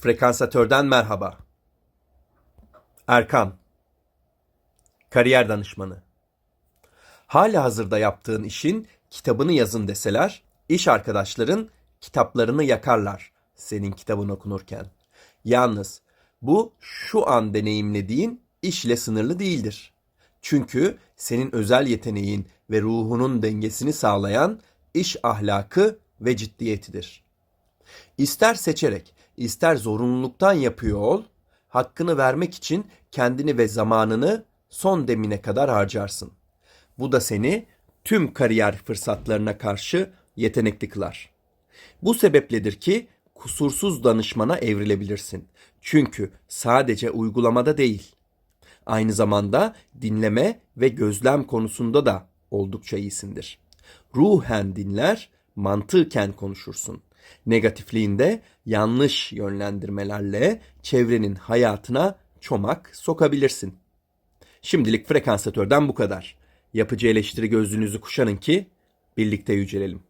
Frekansatörden merhaba. Erkan. Kariyer danışmanı. Hala hazırda yaptığın işin kitabını yazın deseler, iş arkadaşların kitaplarını yakarlar senin kitabın okunurken. Yalnız bu şu an deneyimlediğin işle sınırlı değildir. Çünkü senin özel yeteneğin ve ruhunun dengesini sağlayan iş ahlakı ve ciddiyetidir. İster seçerek, ister zorunluluktan yapıyor ol, hakkını vermek için kendini ve zamanını son demine kadar harcarsın. Bu da seni tüm kariyer fırsatlarına karşı yetenekli kılar. Bu sebepledir ki kusursuz danışmana evrilebilirsin. Çünkü sadece uygulamada değil, aynı zamanda dinleme ve gözlem konusunda da oldukça iyisindir. Ruhen dinler, mantıken konuşursun. Negatifliğinde yanlış yönlendirmelerle çevrenin hayatına çomak sokabilirsin. Şimdilik frekansatörden bu kadar. Yapıcı eleştiri gözlüğünüzü kuşanın ki birlikte yücelelim.